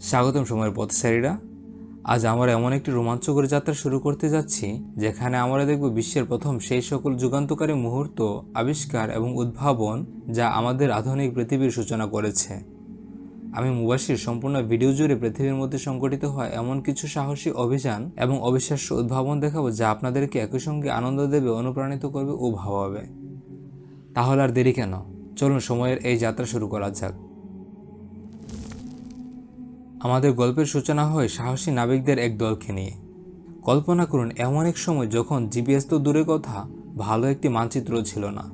স্বাগতম সময়ের পথচারীরা আজ আমরা এমন একটি রোমাঞ্চকর যাত্রা শুরু করতে যাচ্ছি, যেখানে আমরা দেখব বিশ্বের প্রথম সেই সকল যুগান্তকারী মুহূর্ত, আবিষ্কার এবং উদ্ভাবন যা আমাদের আধুনিক পৃথিবীর সূচনা করেছে। আমি মুবাসির সম্পূর্ণ ভিডিও জুড়ে পৃথিবীর মধ্যে সংগঠিত হওয়া এমন কিছু সাহসী অভিযান এবং অবিশ্বাস্য উদ্ভাবন দেখাবো যা আপনাদেরকে একই সঙ্গে আনন্দ দেবে, অনুপ্রাণিত করবে ও ভাবাবে। তাহলে আর দেরি কেন? চলুন সময়ের এই যাত্রা শুরু করা যাক। আমাদের গল্পের সূচনা হয় সাহসী নাবিকদের এক দলকে নিয়ে। কল্পনা করুন, এমন এক সময় যখন জিপিএস তো দূরের কথা, ভালো একটি মানচিত্র ছিল না।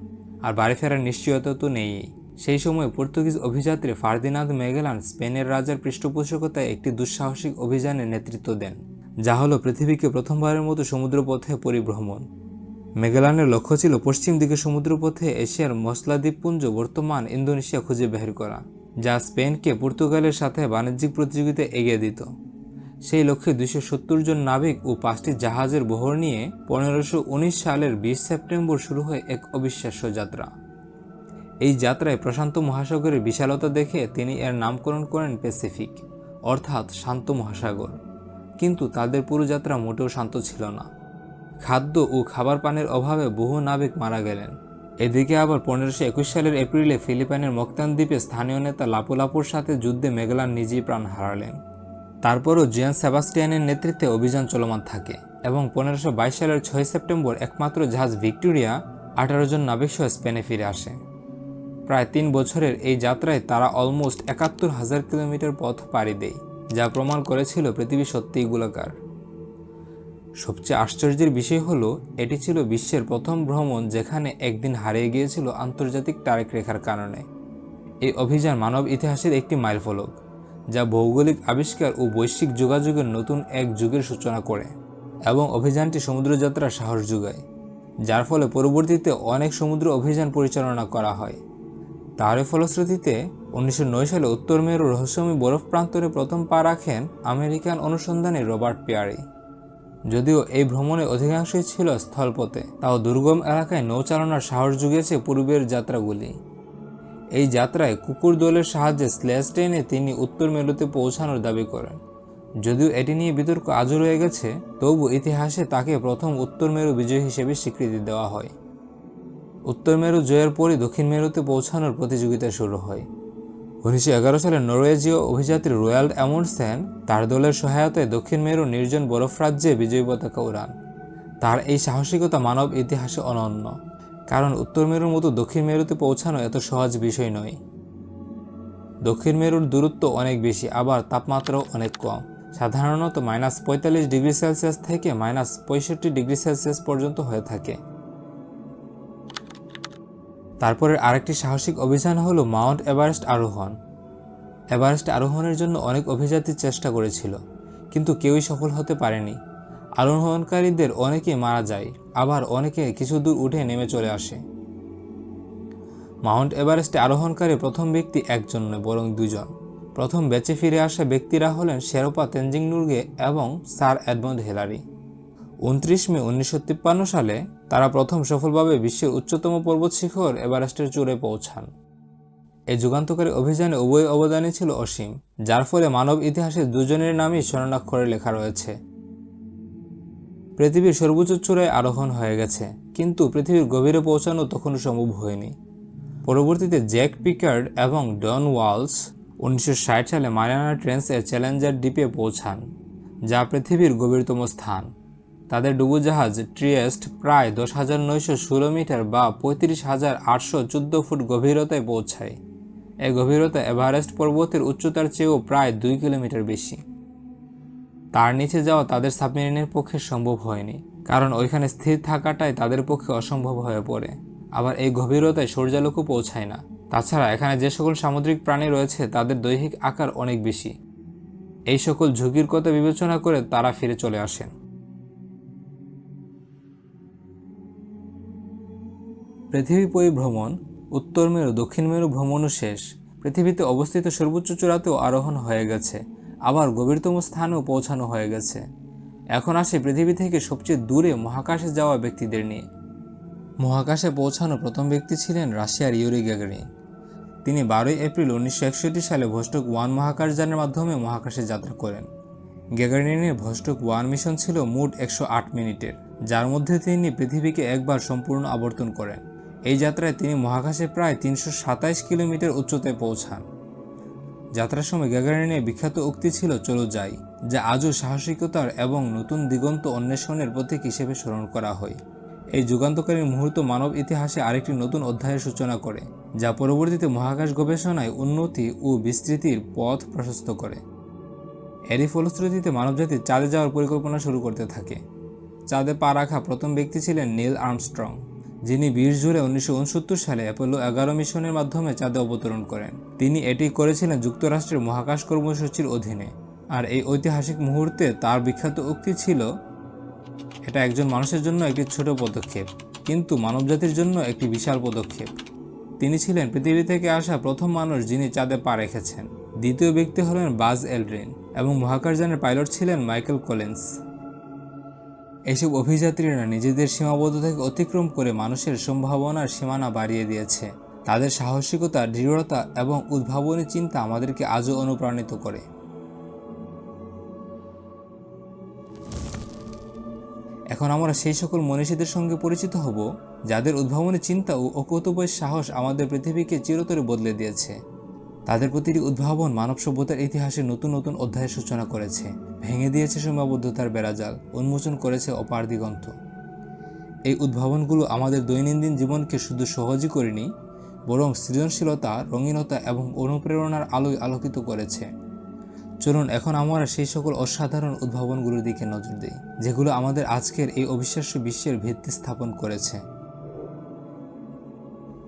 আর বাড়ি ফেরার নিশ্চয়তা তো নেই। সেই সময় পর্তুগিজ অভিযাত্রী ফার্দিনাদ মেগেলান স্পেনের রাজার পৃষ্ঠপোষকতায় একটি দুঃসাহসিক অভিযানের নেতৃত্ব দেন, যা হলো পৃথিবীকে প্রথমবারের মতো সমুদ্রপথে পরিভ্রমণ। মেগেলানের লক্ষ্য ছিল পশ্চিম দিকে সমুদ্রপথে এশিয়ার মশলা দ্বীপপুঞ্জ বর্তমান ইন্দোনেশিয়া খুঁজে বের করা। যা স্পেনকে পর্তুগালের সাথে বাণিজ্যিক প্রতিযোগিতায় এগিয়ে দিত। সেই লক্ষ্যে দুইশো সত্তর জন নাবিক ও পাঁচটি জাহাজের বহর নিয়ে পনেরোশো সালের বিশ সেপ্টেম্বর শুরু হয় এক অবিশ্বাস্য যাত্রা। এই যাত্রায় প্রশান্ত মহাসাগরের বিশালতা দেখে তিনি এর নামকরণ করেন প্যাসিফিক, অর্থাৎ শান্ত মহাসাগর। কিন্তু তাদের পুরো যাত্রা মোটেও শান্ত ছিল না। খাদ্য ও খাবার পানির অভাবে বহু নাবিক মারা গেলেন। এদিকে আবার পনেরোশো একুশ সালের এপ্রিলে ফিলিপাইনের মক্তান দ্বীপে স্থানীয় নেতা লাপুলাপুর সাথে যুদ্ধে মেঘলান নিজেই প্রাণ হারালেন। তারপরও জিয়ান সেবাস্টিয়ানের নেতৃত্বে অভিযান চলমান থাকে এবং পনেরোশো সালের ছয় সেপ্টেম্বর একমাত্র জাহাজ ভিক্টোরিয়া আঠারো জন নাবিক সহ স্পেনে ফিরে আসে। প্রায় তিন বছরের এই যাত্রায় তারা অলমোস্ট একাত্তর হাজার কিলোমিটার পথ পাড়ি দেয়, যা প্রমাণ করেছিল পৃথিবী সত্যিই গোলাকার। সবচেয়ে আশ্চর্যের বিষয় হলো, এটি ছিল বিশ্বের প্রথম ভ্রমণ যেখানে একদিন হারিয়ে গিয়েছিল আন্তর্জাতিক তারেক রেখার কারণে। এই অভিযান মানব ইতিহাসের একটি মাইলফলক, যা ভৌগোলিক আবিষ্কার ও বৈশ্বিক যোগাযোগের নতুন এক যুগের সূচনা করে এবং অভিযানটি সমুদ্রযাত্রার সাহস যোগায়, যার ফলে পরবর্তীতে অনেক সমুদ্র অভিযান পরিচালনা করা হয়। তারই ফলশ্রুতিতে, উনিশশো নয় সালে উত্তর মেরু রহস্যময় বরফ প্রান্তরে প্রথম পা রাখেন আমেরিকান অনুসন্ধানী রবার্ট পেয়ারি। যদিও এই ভ্রমণে অধিকাংশই ছিল স্থলপথে, তাও দুর্গম এলাকায় নৌচালনার সাহস জুগিয়েছে পূর্বের যাত্রাগুলি। এই যাত্রায় কুকুর দলের সাহায্যে স্ল্যাশ ট্রেনে তিনি উত্তর মেরুতে পৌঁছানোর দাবি করেন। যদিও এটি নিয়ে বিতর্ক আজও রয়ে গেছে, তবু ইতিহাসে তাকে প্রথম উত্তর মেরু বিজয়ী হিসেবে স্বীকৃতি দেওয়া হয়। উত্তর মেরু জয়ের পরই দক্ষিণ মেরুতে পৌঁছানোর প্রতিযোগিতা শুরু হয়। উনিশশো এগারো সালে নরওয়েজীয় অভিযাত্রী রয়্যাল অ্যামুন্ডসেন তার দলের সহায়তায় দক্ষিণ মেরু নির্জন বরফ রাজ্যে বিজয়ী পতাকা উড়ান। তার এই সাহসিকতা মানব ইতিহাসে অনন্য, কারণ উত্তর মেরুর মতো দক্ষিণ মেরুতে পৌঁছানো এত সহজ বিষয় নয়। দক্ষিণ মেরুর দূরত্ব অনেক বেশি, আবার তাপমাত্রাও অনেক কম। সাধারণত মাইনাস পঁয়তাল্লিশ ডিগ্রি সেলসিয়াস থেকে মাইনাস পঁয়ষট্টি ডিগ্রি সেলসিয়াস পর্যন্ত হয়ে থাকে। তারপরের আরেকটি সাহসিক অভিযান হলো মাউন্ট এভারেস্ট আরোহণ। এভারেস্ট আরোহণের জন্য অনেক অভিযাত্রী চেষ্টা করেছিল, কিন্তু কেউই সফল হতে পারেনি। আরোহণকারীদের অনেকে মারা যায়, আবার অনেকে কিছু দূর উঠে নেমে চলে আসে। মাউন্ট এভারেস্টে আরোহণকারী প্রথম ব্যক্তি একজন নয়, বরং দুজন। প্রথম বেঁচে ফিরে আসা ব্যক্তিরা হলেন শেরোপা তেনজিং নুরগে এবং স্যার এডমন্ড হেলারি। উনত্রিশ মে উনিশশো তিপ্পান্ন সালে তারা প্রথম সফলভাবে বিশ্বের উচ্চতম পর্বত শিখর এভারেস্টের চূড়ে পৌঁছান। এই যুগান্তকারী অভিযানে উভয় অবদানই ছিল অসীম, যার ফলে মানব ইতিহাসে দুজনের নামই স্বর্ণাক্ষরে লেখা রয়েছে। পৃথিবীর সর্বোচ্চ চূড়ায় আরোহণ হয়ে গেছে, কিন্তু পৃথিবীর গভীরে পৌঁছানো তখনও সম্ভব হয়নি। পরবর্তীতে জ্যাক পিকার্ড এবং ডন ওয়ালস উনিশশো ষাট সালে মারিয়ানা ট্রেন্সের চ্যালেঞ্জার দ্বীপে পৌঁছান, যা পৃথিবীর গভীরতম স্থান। তাদের ডুবোজাহাজ ট্রিয়েস্ট প্রায় দশ হাজার নয়শো ষোলো মিটার বা পঁয়ত্রিশ হাজার আটশো চোদ্দ ফুট গভীরতায় পৌঁছায়। এই গভীরতা এভারেস্ট পর্বতের উচ্চতার চেয়েও প্রায় দুই কিলোমিটার বেশি। তার নিচে যাওয়া তাদের সাবমেরিনের পক্ষে সম্ভব হয়নি, কারণ ওইখানে স্থির থাকাটাই তাদের পক্ষে অসম্ভব হয়ে পড়ে। আবার এই গভীরতায় সূর্যালোকও পৌঁছায় না। তাছাড়া এখানে যে সকল সামুদ্রিক প্রাণী রয়েছে, তাদের দৈহিক আকার অনেক বেশি। এই সকল ঝুঁকির কথা বিবেচনা করে তারা ফিরে চলে আসেন। পৃথিবী পরিভ্রমণ, উত্তর মেরু, দক্ষিণ মেরু ভ্রমণও শেষ। পৃথিবীতে অবস্থিত সর্বোচ্চ চূড়াতেও আরোহণ হয়ে গেছে। আবার গভীরতম স্থানেও পৌঁছানো হয়ে গেছে। এখন আসে পৃথিবী থেকে সবচেয়ে দূরে মহাকাশে যাওয়া ব্যক্তিদের নিয়ে। মহাকাশে পৌঁছানো প্রথম ব্যক্তি ছিলেন রাশিয়ার ইউরি গ্যাগারিন তিনি বারোই এপ্রিল উনিশশো একষট্টি সালে ভোস্টক ওয়ান মহাকাশযানের মাধ্যমে মহাকাশে যাত্রা করেন। গ্যাগারিনের ভোস্টক ওয়ান মিশন ছিল মোট একশো আট মিনিটের, যার মধ্যে তিনি পৃথিবীকে একবার সম্পূর্ণ আবর্তন করেন। এই যাত্রায় তিনি মহাকাশে প্রায় তিনশো সাতাইশ কিলোমিটার উচ্চতায় পৌঁছান। যাত্রার সময় গ্যাগারিনের বিখ্যাত উক্তি ছিল চলো যাই যা আজও সাহসিকতার এবং নতুন দিগন্ত অন্বেষণের প্রতীক হিসেবে স্মরণ করা হয়। এই যুগান্তকারী মুহূর্ত মানব ইতিহাসে আরেকটি নতুন অধ্যায়ের সূচনা করে, যা পরবর্তীতে মহাকাশ গবেষণায় উন্নতি ও বিস্তৃতির পথ প্রশস্ত করে। এরই ফলশ্রুতিতে মানবজাতি চাঁদে যাওয়ার পরিকল্পনা শুরু করতে থাকে। চাঁদে পা রাখা প্রথম ব্যক্তি ছিলেন নীল আর্মস্ট্রং। যিনি বিশ জুলাই উনিশশো সালে অ্যাপোলো এগারো মিশনের মাধ্যমে চাঁদে অবতরণ করেন। তিনি এটি করেছিলেন যুক্তরাষ্ট্রের মহাকাশ কর্মসূচির অধীনে। আর এই ঐতিহাসিক মুহূর্তে তার বিখ্যাত উক্তি ছিল, এটা একজন মানুষের জন্য একটি ছোট পদক্ষেপ, কিন্তু মানবজাতির জন্য একটি বিশাল পদক্ষেপ। তিনি ছিলেন পৃথিবী থেকে আসা প্রথম মানুষ যিনি চাঁদে পা রেখেছেন। দ্বিতীয় ব্যক্তি হলেন বাজ এলড্রিন এবং মহাকাশযানের পাইলট ছিলেন মাইকেল কলেন্স। এসব অভিযাত্রীরা নিজেদের সীমাবদ্ধতাকে অতিক্রম করে মানুষের সম্ভাবনার সীমানা বাড়িয়ে দিয়েছে। তাদের সাহসিকতা, দৃঢ়তা এবং উদ্ভাবনী চিন্তা আমাদেরকে আজও অনুপ্রাণিত করে। এখন আমরা সেই সকল মনীষীদের সঙ্গে পরিচিত হব, যাদের উদ্ভাবনী চিন্তা ও অকুতবয় সাহস আমাদের পৃথিবীকে চিরতরে বদলে দিয়েছে। তাদের প্রতিটি উদ্ভাবন মানব সভ্যতার ইতিহাসে নতুন নতুন অধ্যায়ের সূচনা করেছে। ভেঙে দিয়েছে সীমাবদ্ধতার বেড়াজাল, উন্মোচন করেছে অপার দিগন্ত। এই উদ্ভাবনগুলো আমাদের দৈনন্দিন জীবনকে শুধু সহজই করেনি, বরং সৃজনশীলতা, রঙিনতা এবং অনুপ্রেরণার আলোয় আলোকিত করেছে। চলুন এখন আমরা সেই সকল অসাধারণ উদ্ভাবনগুলোর দিকে নজর দিই, যেগুলো আমাদের আজকের এই অবিশ্বাস্য বিশ্বের ভিত্তি স্থাপন করেছে।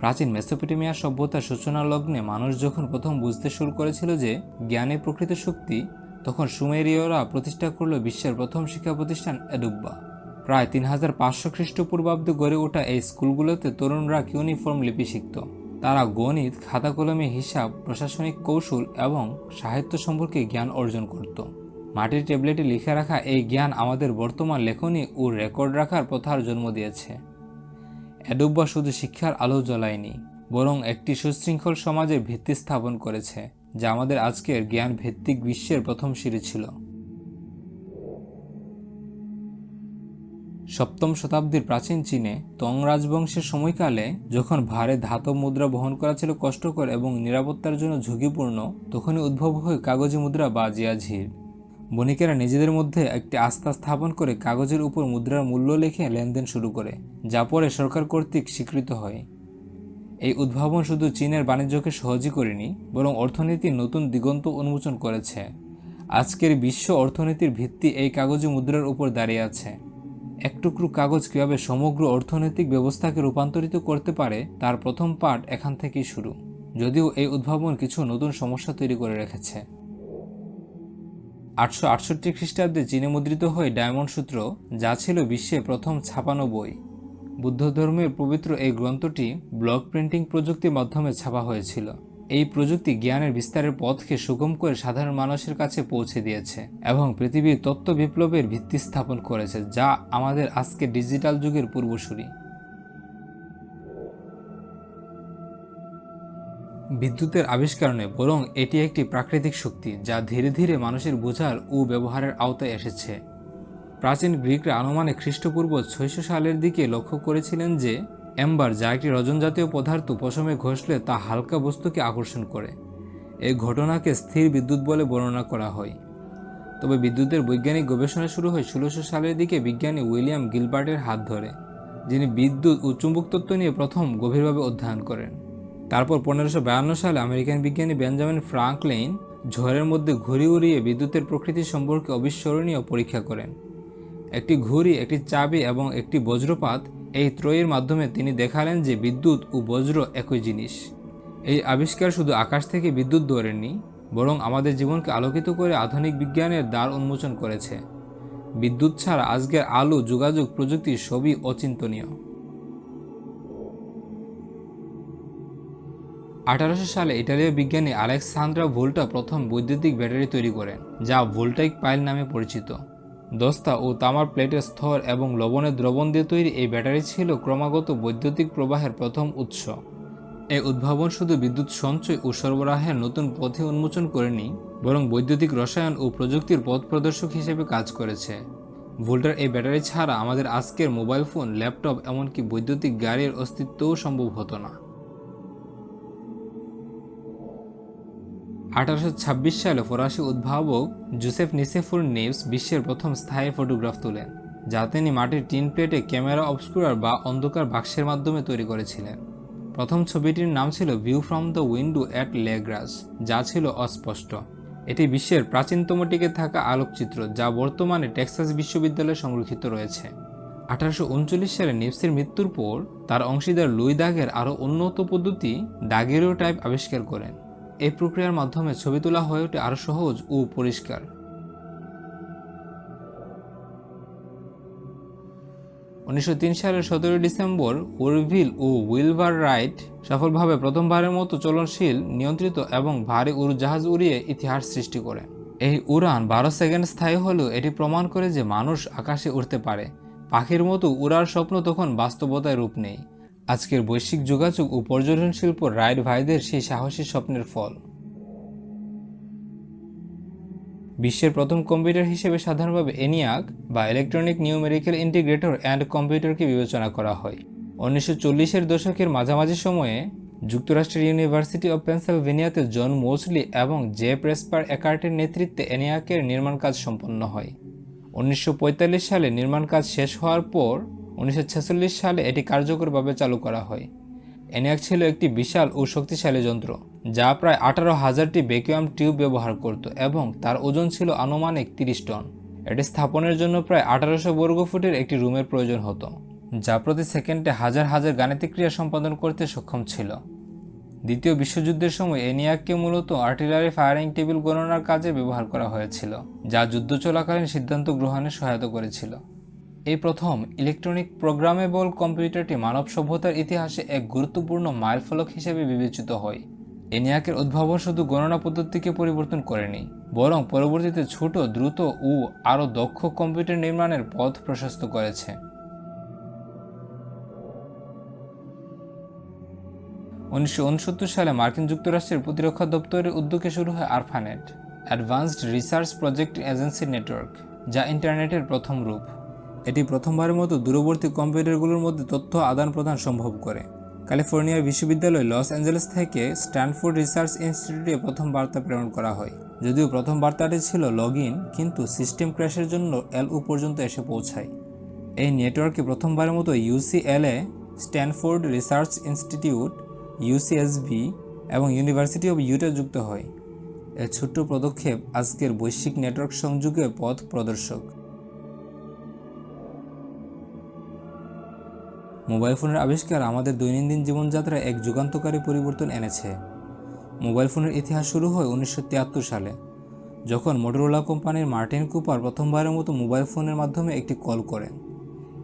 প্রাচীন মেসোপটেমিয়া সভ্যতার সূচনা লগ্নে মানুষ যখন প্রথম বুঝতে শুরু করেছিল যে জ্ঞানে প্রকৃত শক্তি, তখন সুমেরীয়রা প্রতিষ্ঠা করল বিশ্বের প্রথম শিক্ষা প্রতিষ্ঠান এডুব্বা প্রায় তিন হাজার পাঁচশো খ্রিস্টপূর্বাব্দে গড়ে ওঠা এই স্কুলগুলোতে তরুণরা ইউনিফর্ম লিপি শিখত? তারা গণিত খাতা কলমে হিসাব, প্রশাসনিক কৌশল এবং সাহিত্য সম্পর্কে জ্ঞান অর্জন করত। মাটির ট্যাবলেটে লিখে রাখা এই জ্ঞান আমাদের বর্তমান লেখনী ও রেকর্ড রাখার প্রথার জন্ম দিয়েছে। অ্যাডোব্বা শুধু শিক্ষার আলো জ্বলায়নি, বরং একটি সুশৃঙ্খল সমাজের ভিত্তি স্থাপন করেছে, যা আমাদের আজকের জ্ঞান ভিত্তিক বিশ্বের প্রথম সিঁড়ি ছিল। সপ্তম শতাব্দীর প্রাচীন চীনে তং রাজবংশের সময়কালে যখন ভারে ধাতব মুদ্রা বহন করা ছিল কষ্টকর এবং নিরাপত্তার জন্য ঝুঁকিপূর্ণ, তখনই উদ্ভব হয় কাগজি মুদ্রা বা জিয়াঝির। বণিকেরা নিজেদের মধ্যে একটি আস্থা স্থাপন করে কাগজের উপর মুদ্রার মূল্য লিখে লেনদেন শুরু করে, যা পরে সরকার কর্তৃক স্বীকৃত হয়। এই উদ্ভাবন শুধু চীনের বাণিজ্যকে সহজই করেনি, বরং অর্থনীতির নতুন দিগন্ত উন্মোচন করেছে। আজকের বিশ্ব অর্থনীতির ভিত্তি এই কাগজি মুদ্রার উপর দাঁড়িয়ে আছে। এক টুকরো কাগজ কীভাবে সমগ্র অর্থনৈতিক ব্যবস্থাকে রূপান্তরিত করতে পারে, তার প্রথম পাঠ এখান থেকেই শুরু। যদিও এই উদ্ভাবন কিছু নতুন সমস্যা তৈরি করে রেখেছে। আটশো আটষট্টি খ্রিস্টাব্দে চীনে মুদ্রিত হয় ডায়মন্ড সূত্র যা ছিল বিশ্বে প্রথম ছাপানো বই। বুদ্ধ ধর্মের পবিত্র এই গ্রন্থটি ব্লক প্রিন্টিং প্রযুক্তির মাধ্যমে ছাপা হয়েছিল। এই প্রযুক্তি জ্ঞানের বিস্তারের পথকে সুগম করে সাধারণ মানুষের কাছে পৌঁছে দিয়েছে এবং পৃথিবীর তত্ত্ব বিপ্লবের ভিত্তি স্থাপন করেছে, যা আমাদের আজকে ডিজিটাল যুগের পূর্বসূরি। বিদ্যুতের আবিষ্কার নয় বরং এটি একটি প্রাকৃতিক শক্তি যা ধীরে ধীরে মানুষের বোঝার ও ব্যবহারের আওতায় এসেছে। প্রাচীন গ্রিকরা আনুমানিক খ্রিস্টপূর্ব ছয়শো সালের দিকে লক্ষ্য করেছিলেন যে অ্যাম্বার যা একটি রজন জাতীয় পদার্থ পশমে ঘষলে তা হালকা বস্তুকে আকর্ষণ করে। এই ঘটনাকে স্থির বিদ্যুৎ বলে বর্ণনা করা হয়। তবে বিদ্যুতের বৈজ্ঞানিক গবেষণা শুরু হয় ষোলোশো সালের দিকে বিজ্ঞানী উইলিয়াম গিলবার্টের হাত ধরে, যিনি বিদ্যুৎ ও চুম্বক তত্ত্ব নিয়ে প্রথম গভীরভাবে অধ্যয়ন করেন। তারপর পনেরোশো সালে আমেরিকান বিজ্ঞানী বেঞ্জামিন ফ্রাঙ্কলিন ঝড়ের মধ্যে ঘুরি উড়িয়ে বিদ্যুতের প্রকৃতি সম্পর্কে অবিস্মরণীয় পরীক্ষা করেন। একটি ঘুড়ি, একটি চাবি এবং একটি বজ্রপাত এই ত্রয়ীর মাধ্যমে তিনি দেখালেন যে বিদ্যুৎ ও বজ্র একই জিনিস। এই আবিষ্কার শুধু আকাশ থেকে বিদ্যুৎ ধরেননি, বরং আমাদের জীবনকে আলোকিত করে আধুনিক বিজ্ঞানের দ্বার উন্মোচন করেছে। বিদ্যুৎ ছাড়া আজকের আলো, যোগাযোগ প্রযুক্তি সবই অচিন্তনীয়। আঠারোশো সালে ইটালীয় বিজ্ঞানী আলেকসান্দ্রা ভোল্টা প্রথম বৈদ্যুতিক ব্যাটারি তৈরি করেন, যা ভোল্টাইক পাইল নামে পরিচিত। দস্তা ও তামার প্লেটের স্তর এবং লবণের দ্রবণ দিয়ে তৈরি এই ব্যাটারি ছিল ক্রমাগত বৈদ্যুতিক প্রবাহের প্রথম উৎস। এই উদ্ভাবন শুধু বিদ্যুৎ সঞ্চয় ও সরবরাহের নতুন পথে উন্মোচন করেনি, বরং বৈদ্যুতিক রসায়ন ও প্রযুক্তির পথ প্রদর্শক হিসেবে কাজ করেছে। ভোল্টার এই ব্যাটারি ছাড়া আমাদের আজকের মোবাইল ফোন, ল্যাপটপ, এমনকি বৈদ্যুতিক গাড়ির অস্তিত্বও সম্ভব হতো না। আঠারোশো ছাব্বিশ সালে ফরাসি উদ্ভাবক জোসেফ নিসেফুর নেভস বিশ্বের প্রথম স্থায়ী ফটোগ্রাফ তোলেন, যা তিনি মাটির টিন প্লেটে ক্যামেরা অবস্কুরার বা অন্ধকার বাক্সের মাধ্যমে তৈরি করেছিলেন। প্রথম ছবিটির নাম ছিল view from the window at Le Gras যা ছিল অস্পষ্ট। এটি বিশ্বের প্রাচীনতম টিকে থাকা আলোকচিত্র, যা বর্তমানে টেক্সাস বিশ্ববিদ্যালয়ে সংরক্ষিত রয়েছে। আঠারোশো উনচল্লিশ সালে নিপসের মৃত্যুর পর, তার অংশীদার লুই দাগের আরও উন্নত পদ্ধতি দাগেরও টাইপ আবিষ্কার করেন। এই প্রক্রিয়ার মাধ্যমে ছবি তোলা হয়ে ওঠে আরও সহজ ও পরিষ্কার। উনিশশো তিন সালের সতেরোই ডিসেম্বর ওরভিল ও উইলভার রাইট সফলভাবে প্রথমবারের মতো চলনশীল, নিয়ন্ত্রিত এবং ভারী উড়োজাহাজ উড়িয়ে ইতিহাস সৃষ্টি করে। এই উড়ান বারো সেকেন্ড স্থায়ী হলেও এটি প্রমাণ করে যে মানুষ আকাশে উঠতে পারে। পাখির মতো উড়ার স্বপ্ন তখন বাস্তবতায় রূপ নেই আজকের বৈশ্বিক যোগাযোগ ও পর্যটন শিল্প রাইড ভাইদের সেই সাহসী স্বপ্নের ফল। বিশ্বের প্রথম কম্পিউটার হিসেবে সাধারণভাবে এনিয়াক বা ইলেকট্রনিক নিউমেরিক্যাল ইন্টিগ্রেটর অ্যান্ড কম্পিউটারকে বিবেচনা করা হয়। উনিশশো চল্লিশের দশকের মাঝামাঝি সময়ে যুক্তরাষ্ট্রের ইউনিভার্সিটি অব পেন্সিলভেনিয়াতে জন মোসলি এবং জে প্রেসপার একার্টের নেতৃত্বে এনিয়াকের নির্মাণ কাজ সম্পন্ন হয়। উনিশশো পঁয়তাল্লিশ সালে নির্মাণ কাজ শেষ হওয়ার পর উনিশশো ছেচল্লিশ সালে এটি কার্যকরভাবে চালু করা হয়। এনিয়াক ছিল একটি বিশাল ও শক্তিশালী যন্ত্র, যা প্রায় আঠারো হাজারটি ভ্যাকুয়াম টিউব ব্যবহার করত এবং তার ওজন ছিল আনুমানিক তিরিশ টন। এটি স্থাপনের জন্য প্রায় আঠারোশো বর্গ ফুটের একটি রুমের প্রয়োজন হতো, যা প্রতি সেকেন্ডে হাজার হাজার গাণিতিক ক্রিয়া সম্পাদন করতে সক্ষম ছিল। দ্বিতীয় বিশ্বযুদ্ধের সময় এনিয়াককে মূলত আর্টিলারি ফায়ারিং টেবিল গণনার কাজে ব্যবহার করা হয়েছিল, যা যুদ্ধ চলাকালীন সিদ্ধান্ত গ্রহণে সহায়তা করেছিল। এই প্রথম ইলেকট্রনিক প্রোগ্রামেবল কম্পিউটারটি মানব সভ্যতার ইতিহাসে এক গুরুত্বপূর্ণ মাইলফলক হিসেবে বিবেচিত হয়। এনিয়াকের উদ্ভাবন শুধু গণনা পদ্ধতিকে পরিবর্তন করেনি, বরং পরবর্তীতে ছোট, দ্রুত ও আরও দক্ষ কম্পিউটার নির্মাণের পথ প্রশস্ত করেছে। উনিশশো উনসত্তর সালে মার্কিন যুক্তরাষ্ট্রের প্রতিরক্ষা দপ্তরের উদ্যোগে শুরু হয় ARPANET, advanced research project agency network, যা ইন্টারনেটের প্রথম রূপ। এটি প্রথমবারের মতো দূরবর্তী কম্পিউটারগুলোর মধ্যে তথ্য আদান প্রদান সম্ভব করে। ক্যালিফোর্নিয়ার বিশ্ববিদ্যালয় লস অ্যাঞ্জেলেস থেকে স্ট্যানফোর্ড রিসার্চ ইনস্টিটিউটে প্রথম বার্তা প্রেরণ করা হয়। যদিও প্রথম বার্তাটি ছিল লগ কিন্তু সিস্টেম ক্র্যাশের জন্য এলও পর্যন্ত এসে পৌঁছায়। এই নেটওয়ার্কে প্রথমবারের মতো UCLA Stanford research institute UCSB এবং ইউনিভার্সিটি অব ইউটা যুক্ত হয়। এর ছোট্ট পদক্ষেপ আজকের বৈশ্বিক নেটওয়ার্ক সংযোগের পথ প্রদর্শক। মোবাইল ফোনের আবিষ্কার আমাদের দৈনন্দিন জীবনযাত্রায় এক যুগান্তকারী পরিবর্তন এনেছে। মোবাইল ফোনের ইতিহাস শুরু হয় উনিশশো তিয়াত্তর সালে, যখন মোটরোলা কোম্পানির মার্টিন কুপার প্রথমবারের মতো মোবাইল ফোনের মাধ্যমে একটি কল করেন।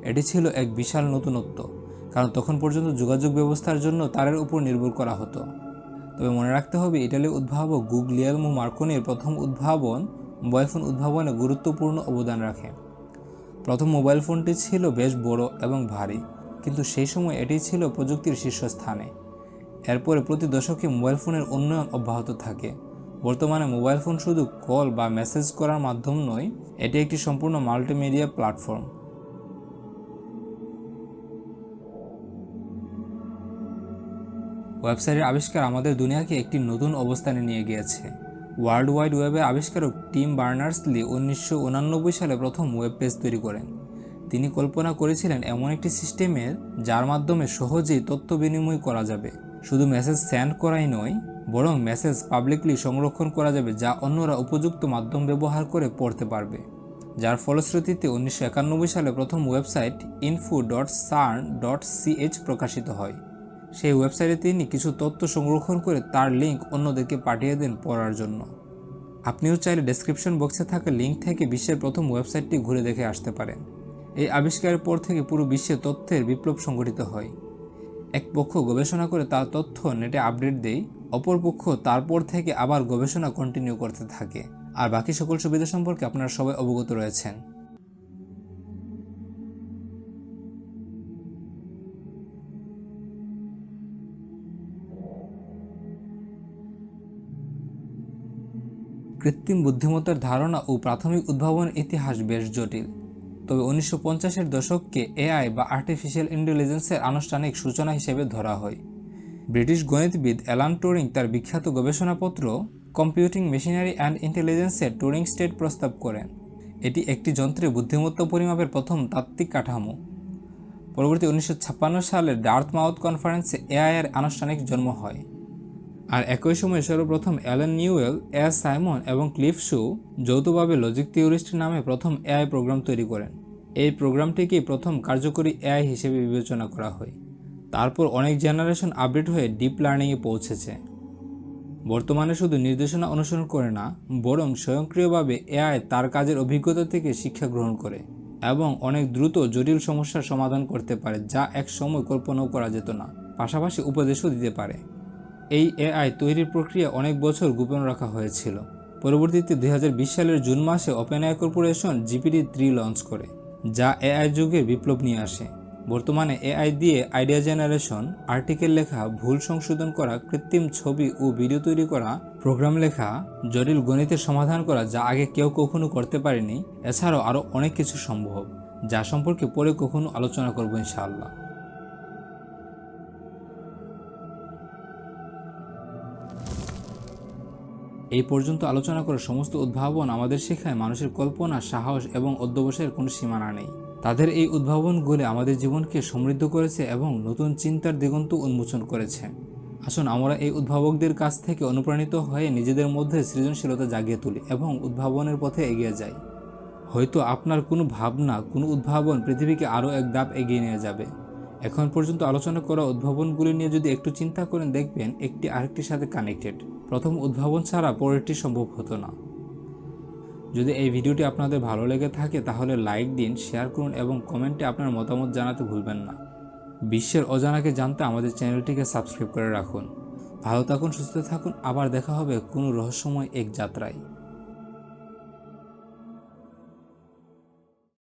এটি ছিল এক বিশাল নতুনত্ব, কারণ তখন পর্যন্ত যোগাযোগ ব্যবস্থার জন্য তারের উপর নির্ভর করা হতো। তবে মনে রাখতে হবে ইটালির উদ্ভাবক গুগলিয়ালমো মার্কনির প্রথম উদ্ভাবন মোবাইল ফোন উদ্ভাবনে গুরুত্বপূর্ণ অবদান রাখে। প্রথম মোবাইল ফোনটি ছিল বেশ বড় এবং ভারী। কিন্তু সেই সময় এটি ছিল প্রযুক্তির শীর্ষস্থানে। এরপরে প্রতি দশকে মোবাইল ফোনের উন্নয়ন অব্যাহত থাকে। বর্তমানে মোবাইল ফোন শুধু কল বা মেসেজ করার মাধ্যম নয়, এটি একটি সম্পূর্ণ মাল্টিমিডিয়া প্ল্যাটফর্ম। ওয়েবসাইটের আবিষ্কার আমাদের দুনিয়াকে একটি নতুন অবস্থানে নিয়ে গিয়েছে। ওয়ার্ল্ড ওয়াইড ওয়েবের আবিষ্কারক টিম বার্নার্সলি উনিশশো সালে প্রথম ওয়েব পেজ তৈরি করেন। তিনি কল্পনা করেছিলেন এমন একটি সিস্টেমের, যার মাধ্যমে সহজেই তথ্য বিনিময় করা যাবে। শুধু মেসেজ সেন্ড করাই নয়, বরং মেসেজ পাবলিকলি সংরক্ষণ করা যাবে যা অন্যরা উপযুক্ত মাধ্যম ব্যবহার করে পড়তে পারবে। যার ফলশ্রুতিতে উনিশশো একানব্বই সালে প্রথম website info dot CERN dot CH প্রকাশিত হয়। সেই ওয়েবসাইটে তিনি কিছু তথ্য সংরক্ষণ করে তার লিঙ্ক অন্যদেরকে পাঠিয়ে দেন পড়ার জন্য। আপনিও চাইলে ডেসক্রিপশন বক্সে থাকা লিঙ্ক থেকে বিশ্বের প্রথম ওয়েবসাইটটি ঘুরে দেখে আসতে পারেন। এই আবিষ্কারের পর থেকে পুরো বিশ্বে তথ্যের বিপ্লব সংঘটিত হয়। এক পক্ষ গবেষণা করে তার তথ্য নেটে আপডেট দেয়, অপর পক্ষ তারপর থেকে আবার গবেষণা কন্টিনিউ করতে থাকে। আর বাকি সকল সুবিধা সম্পর্কে আপনারা সবাই অবগত রয়েছেন। কৃত্রিম বুদ্ধিমত্তার ধারণা ও প্রাথমিক উদ্ভাবনের ইতিহাস বেশ জটিল। তবে উনিশশো পঞ্চাশের দশককে এআই বা আর্টিফিশিয়াল ইন্টেলিজেন্সের আনুষ্ঠানিক সূচনা হিসেবে ধরা হয়। ব্রিটিশ গণিতবিদ অ্যালান টুরিং তার বিখ্যাত গবেষণাপত্র কম্পিউটিং মেশিনারি অ্যান্ড ইন্টেলিজেন্সের টুরিং স্টেট প্রস্তাব করেন। এটি একটি যন্ত্রে বুদ্ধিমত্তা পরিমাপের প্রথম তাত্ত্বিক কাঠামো। পরবর্তী উনিশশো সালের ডার্থ মাউথ কনফারেন্সে এআই এর আনুষ্ঠানিক জন্ম হয়। আর একই সময়ে সর্বপ্রথম অ্যালেন নিউয়েল এস সাইমন এবং ক্লিফ শু যৌথভাবে লজিক থিওরিস্ট নামে প্রথম এআই প্রোগ্রাম তৈরি করেন। এই প্রোগ্রামটিকেই প্রথম কার্যকরী এআই হিসেবে বিবেচনা করা হয়। তারপর অনেক জেনারেশন আপডেট হয়ে ডিপ লার্নিংয়ে পৌঁছেছে। বর্তমানে শুধু নির্দেশনা অনুসরণ করে না, বরং স্বয়ংক্রিয়ভাবে এআই তার কাজের অভিজ্ঞতা থেকে শিক্ষা গ্রহণ করে এবং অনেক দ্রুত জটিল সমস্যার সমাধান করতে পারে যা এক সময় কল্পনাও করা যেত না, পাশাপাশি উপদেশও দিতে পারে। এই এআই তৈরির প্রক্রিয়া অনেক বছর গোপন রাখা হয়েছিল। পরবর্তীতে দু হাজার বিশ সালের জুন মাসে OpenAI corporation GPT three launch করে। যা এআই যুগে বিপ্লব নিয়ে আসে। বর্তমানে এআই দিয়ে আইডিয়া জেনারেশন আর্টিকেল লেখা, ভুল সংশোধন করা, কৃত্রিম ছবি ও ভিডিও তৈরি করা প্রোগ্রাম লেখা, জটিল গণিতের সমাধান করা যা আগে কেউ কখনো করতে পারেনি, এছাড়াও আরও অনেক কিছু সম্ভব, যা সম্পর্কে পরে কখনো আলোচনা করব ইনশাআল্লাহ। এই পর্যন্ত আলোচনা করা সমস্ত উদ্ভাবন আমাদের শেখায় মানুষের কল্পনা, সাহস এবং অধ্যবসায়ের কোনো সীমানা নেই। তাদের এই উদ্ভাবনগুলি আমাদের জীবনকে সমৃদ্ধ করেছে এবং নতুন চিন্তার দিগন্ত উন্মোচন করেছে। আসুন আমরা এই উদ্ভাবকদের কাছ থেকে অনুপ্রাণিত হয়ে নিজেদের মধ্যে সৃজনশীলতা জাগিয়ে তুলি এবং উদ্ভাবনের পথে এগিয়ে যাই। হয়তো আপনার কোনো ভাবনা, কোনো উদ্ভাবন পৃথিবীকে আরও এক ধাপ এগিয়ে নিয়ে যাবে। এখন পর্যন্ত আলোচনা করা উদ্ভাবনগুলি নিয়ে যদি একটু চিন্তা করেন দেখবেন একটি আরেকটির সাথে কানেক্টেড প্রথম উদ্ভাবন ছাড়া পরেরটি সম্ভব হতো না। যদি এই ভিডিওটি আপনাদের ভালো লেগে থাকে, তাহলে লাইক দিন, শেয়ার করুন এবং কমেন্টে আপনার মতামত জানাতে ভুলবেন না। বিশ্বের অজানাকে জানতে আমাদের চ্যানেলটিকে সাবস্ক্রাইব করে রাখুন। ভালো থাকুন, সুস্থ থাকুন। আবার দেখা হবে কোনো রহস্যময় এক যাত্রায়।